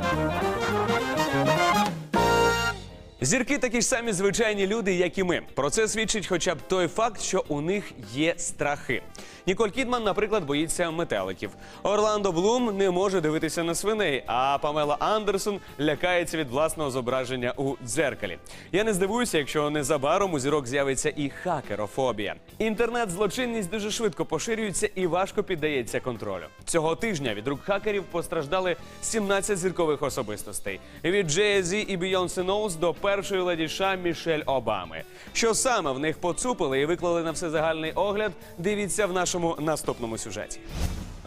Thank you. Зірки такі ж самі звичайні люди, як і ми. Про це свідчить хоча б той факт, що у них є страхи. Ніколь Кідман, наприклад, боїться метеликів. Орландо Блум не може дивитися на свиней, а Памела Андерсон лякається від власного зображення у дзеркалі. Я не здивуюся, якщо незабаром у зірок з'явиться і хакерофобія. Інтернет-злочинність дуже швидко поширюється і важко піддається контролю. Цього тижня від рук хакерів постраждали 17 зіркових особистостей від Jay-Z і Beyoncé Knowles до першої леді США Мішель Обами. Що саме в них поцупили і виклали на всезагальний огляд? Дивіться в нашому наступному сюжеті.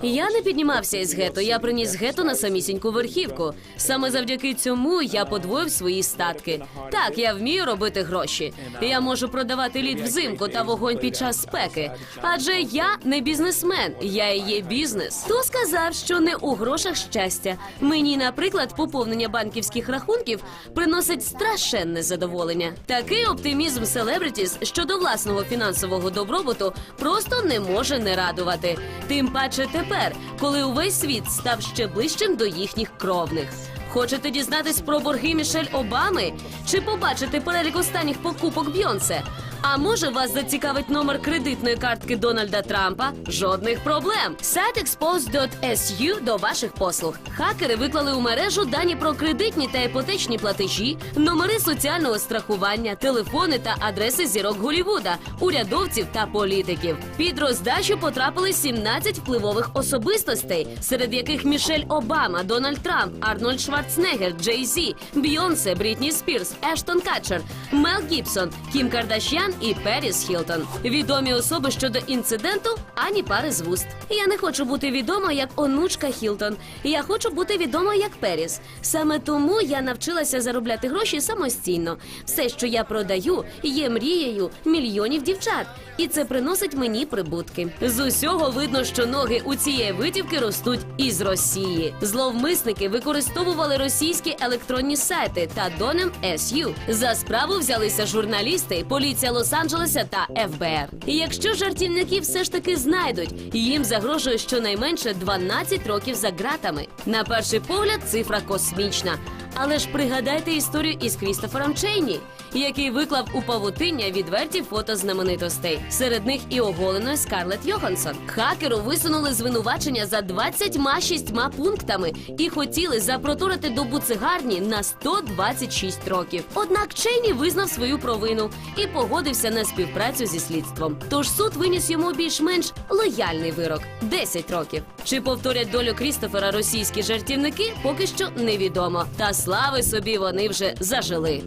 Я не піднімався із гетто, я приніс гетто на самісіньку верхівку. Саме завдяки цьому я подвоїв свої статки. Так, я вмію робити гроші. Я можу продавати лід взимку та вогонь під час спеки. Адже я не бізнесмен, я і є бізнес. Хто сказав, що не у грошах щастя? Мені, наприклад, поповнення банківських рахунків приносить страшенне задоволення. Такий оптимізм селебритіс щодо власного фінансового добробуту просто не може не радувати. Тим паче тепер, коли увесь світ став ще ближчим до їхніх кровних. Хочете дізнатись про борги Мішель Обами? Чи побачити перелік останніх покупок Бйонсе? А може вас зацікавить номер кредитної картки Дональда Трампа? Жодних проблем. Сайт expose.su до ваших послуг. Хакери виклали у мережу дані про кредитні та іпотечні платежі, номери соціального страхування, телефони та адреси зірок Голівуда, урядовців та політиків. Під роздачу потрапили 17 впливових особистостей, серед яких Мішель Обама, Дональд Трамп, Арнольд Шварценеггер, Джей Зі, Бйонсе, Брітні Спірс, Ештон Катчер, Мел Гібсон, Кім Кардашян і Періс Хілтон. Відомі особи щодо інциденту ані пари з вуст. Я не хочу бути відома як онучка Хілтон. Я хочу бути відома як Періс. Саме тому я навчилася заробляти гроші самостійно. Все, що я продаю, є мрією мільйонів дівчат, і це приносить мені прибутки. З усього видно, що ноги у цієї витівки ростуть із Росії. Зловмисники використовували російські електронні сайти та донем SU. За справу взялися журналісти, поліція Лос-Анджелеса та ФБР. І якщо жартівники все ж таки знайдуть, їм загрожує щонайменше 12 років за ґратами. На перший погляд, цифра космічна. Але ж пригадайте історію із Крістофером Чейні, який виклав у павутиння відверті фото знаменитостей. Серед них і оголеної Скарлетт Йоханссон. Хакеру висунули звинувачення за 26 пунктами і хотіли запроторити добу цигарні на 126 років. Однак Чейні визнав свою провину і погодився на співпрацю зі слідством. Тож суд виніс йому більш-менш лояльний вирок 10 років. Чи повторять долю Крістофера російські жартівники, поки що невідомо. Та слави собі вони вже зажили.